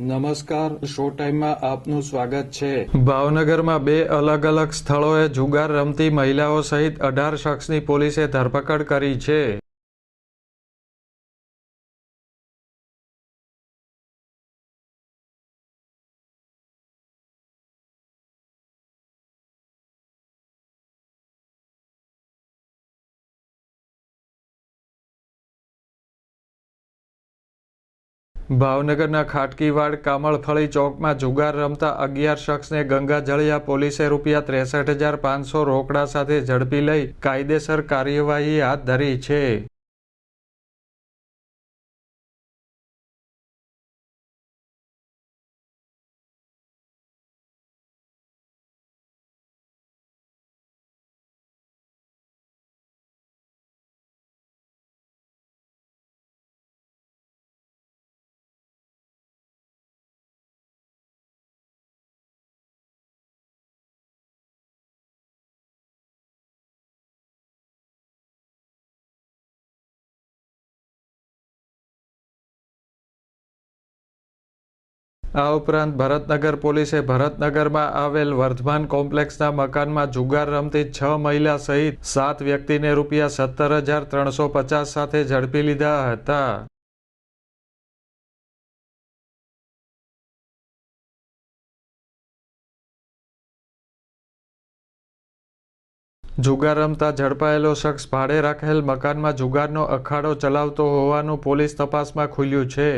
નમસ્કાર, શો ટાઈમમાં આપનું સ્વાગત છે. ભાવનગરમાં બે અલગ અલગ સ્થળોએ જુગાર રમતી મહિલાઓ સહિત અઢાર શખ્સની પોલીસે ધરપકડ કરી છે. ભાવનગરના ખાટકીવાડ કામળફળી ચોકમાં જુગાર રમતા અગિયાર શખ્સને ગંગાજળિયા પોલીસે રૂપિયા ત્રેસઠ હજાર પાંચસો રોકડા સાથે ઝડપી લઈ કાયદેસર કાર્યવાહી હાથ ધરી છે. આ ઉપરાંત ભરતનગર પોલીસે ભરતનગરમાં આવેલ વર્ધમાન કોમ્પ્લેક્સના મકાનમાં જુગાર રમતી છ મહિલા સહિત સાત વ્યક્તિને રૂપિયા સત્તર હજાર ત્રણસો પચાસ સાથે ઝડપી લીધા હતા. જુગાર રમતા ઝડપાયેલો શખ્સ ભાડે રાખેલ મકાનમાં જુગારનો અખાડો ચલાવતો હોવાનું પોલીસ તપાસમાં ખુલ્યું છે.